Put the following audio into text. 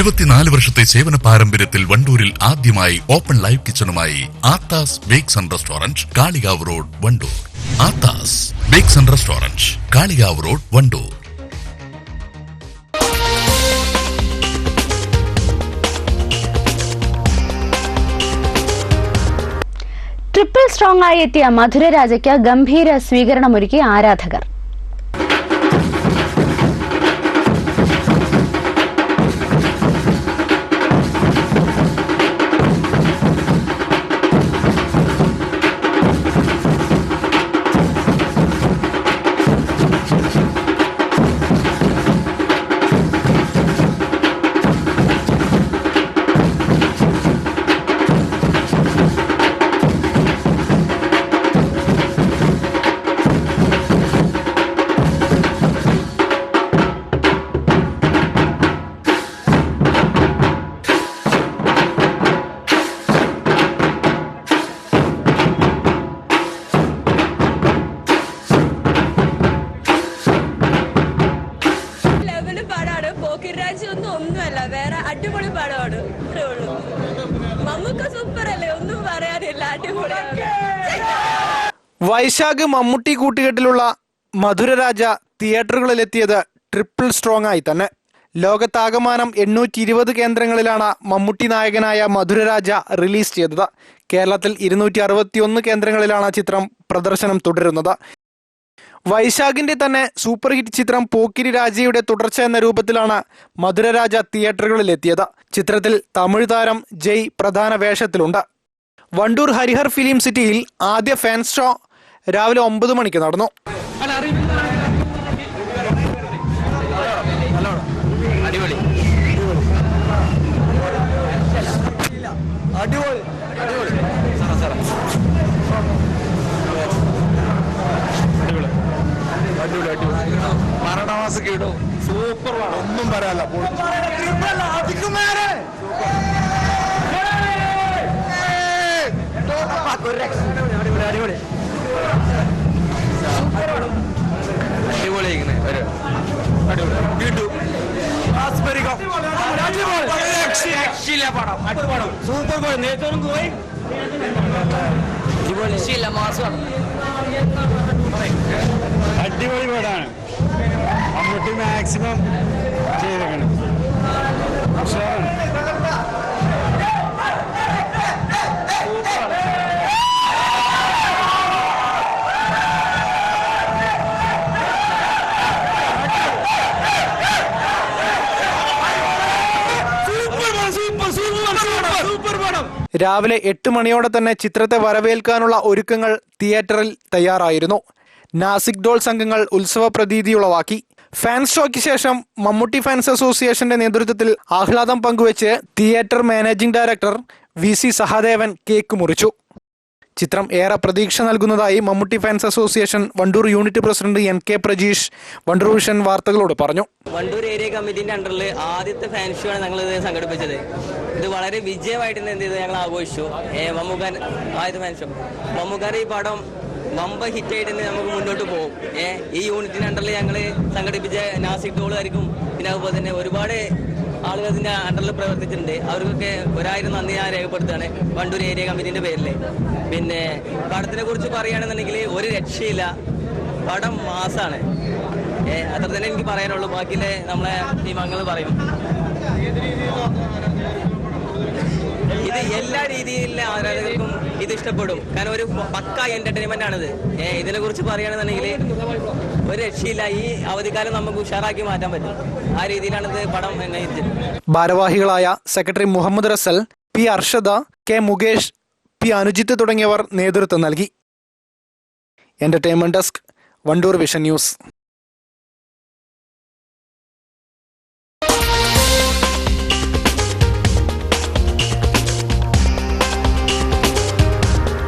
ഇരുപത്തിനാല് വർഷത്തെ സേവന പാരമ്പര്യത്തിൽ വണ്ടൂരിൽ ആദ്യമായി open live കിച്ചണുമായി Aathas bakes and restaurant Kalikavu road Wandoor. Aathas bakes and restaurant Kalikavu road Wandoor. Triple strong ആയി എത്തിയ മധുരരാജയ്ക്ക് ഗംഭീര സ്വീകരണമൊരുക്കി ആരാധകർ. മമ്മൂക്ക സൂപ്പർ അല്ലേ? ഒന്നും പറയാനില്ല അടിപൊളിയാണ് വൈശാഖ് മമ്മൂട്ടി കൂട്ടുകെട്ടിലുള്ള മധുരരാജ തിയേറ്ററുകളിലെത്തിയത് ട്രിപ്പിൾ സ്ട്രോങ് ആയി തന്നെ. ലോകത്താകമാനം എണ്ണൂറ്റി ഇരുപത് കേന്ദ്രങ്ങളിലാണ് മമ്മൂട്ടി നായകനായ മധുരരാജ റിലീസ് ചെയ്തത്. കേരളത്തിൽ ഇരുന്നൂറ്റി അറുപത്തിയൊന്ന് കേന്ദ്രങ്ങളിലാണ് ചിത്രം പ്രദർശനം തുടരുന്നത്. വൈശാഖിന്റെ തന്നെ സൂപ്പർ ഹിറ്റ് ചിത്രം പോക്കിരി രാജയുടെ തുടർച്ച എന്ന രൂപത്തിലാണ് മധുരരാജ തിയേറ്ററുകളിൽ എത്തിയത് ചിത്രത്തിൽ തമിഴ് താരം ജയ് പ്രധാന വേഷത്തിലുണ്ട്. വണ്ടൂർ ഹരിഹർ ഫിലിം സിറ്റിയിൽ ആദ്യ ഫാൻസ് ഷോ രാവിലെ ഒമ്പത് മണിക്ക് നടന്നു. മരണമാസൊക്കെ ഇടും സൂപ്പർ ഒന്നും പറയാല്ല അടിപൊളി സൂപ്പർ പടം. നേരത്തെ പോയി. അടിപൊളി. പടമാണ് മമ്മൂട്ടി മാക്സിമം ചെയ്തേക്കണം. ഉഷാറാണ് രാവിലെ എട്ട് മണിയോടെ തന്നെ ചിത്രത്തെ വരവേൽക്കാനുള്ള ഒരുക്കങ്ങൾ തിയേറ്ററിൽ തയ്യാറായിരുന്നു. നാസിക് ഡോൾ സംഘങ്ങൾ ഉത്സവ പ്രതീതിയുളവാക്കി ഫാൻസ് ഷോയ്ക്ക് ശേഷം മമ്മൂട്ടി ഫാൻസ് അസോസിയേഷന്റെ നേതൃത്വത്തിൽ ആഹ്ലാദം പങ്കുവച്ച് theatre managing director V C Sahadevan cake മുറിച്ചു. ചിത്രം ഏറെ പ്രതീക്ഷ നൽകുന്നതായി Mammootty fans association Wandoor unit president N K Prajeesh Wandoor vision വാർത്തകളോട് പറഞ്ഞു. വണ്ടൂർ ഏരിയ കമ്മിറ്റിന്റെ അണ്ടറിൽ ആദ്യത്തെ ഫാൻ ഷോ ആണ് ഞങ്ങൾ സംഘടിപ്പിച്ചത്. ഇത് വളരെ വിജയമായിട്ട് എന്ത് ഞങ്ങൾ ആഘോഷിച്ചു. മമ്മൂക്കാൻ ആദ്യത്തെ ഫാൻ ഷോ. മമ്മൂക്കാർ ഈ പടം വമ്പ ഹിറ്റ് ആയിട്ട് തന്നെ നമുക്ക് മുന്നോട്ട് പോകും. ഏ ഈ യൂണിറ്റിന് അണ്ടറിൽ ഞങ്ങൾ സംഘടിപ്പിച്ച നാസിക് ടോളായിരിക്കും പിന്നെ അതുപോലെ തന്നെ ഒരുപാട് ആളുകൾ ഇതിന്റെ അണ്ടറിൽ പ്രവർത്തിച്ചിട്ടുണ്ട്. അവർക്കൊക്കെ ഒരായിരം നന്ദി ഞാൻ രേഖപ്പെടുത്തുകയാണ്. വണ്ടൂർ ഏരിയ കമ്മിറ്റിന്റെ പേരിൽ പിന്നെ പടത്തിനെ കുറിച്ച് പറയുകയാണെന്നുണ്ടെങ്കിൽ ഒരു രക്ഷയില്ല. പടം മാസാണ്. ഏഹ് അത്ര തന്നെ എനിക്ക് പറയാനുള്ളൂ. ബാക്കിയിലെ നമ്മളെ ടീമംഗങ്ങൾ പറയും. എല്ലാ രീതിയിലുള്ള ആരാധകർക്കും ഇത് ഇഷ്ടപ്പെടും. കാരണം ഒരു പക്ക എന്റർടൈൻമെന്റ് ആണിത്. ഏഹ് ഇതിനെ കുറിച്ച് പറയുകയാണെന്നുണ്ടെങ്കിൽ ഒരു രക്ഷയില്ല. ഈ അവധിക്കാലം നമുക്ക് ഉഷാറാക്കി മാറ്റാൻ പറ്റും. ആ രീതിയിലാണ് ഇത് പടം ഭാരവാഹികളായ secretary Muhammad Rasal P Arshada K Mukesh P Anujith തുടങ്ങിയവർ നേതൃത്വം നൽകി. Entertainment desk Wandoor vision news.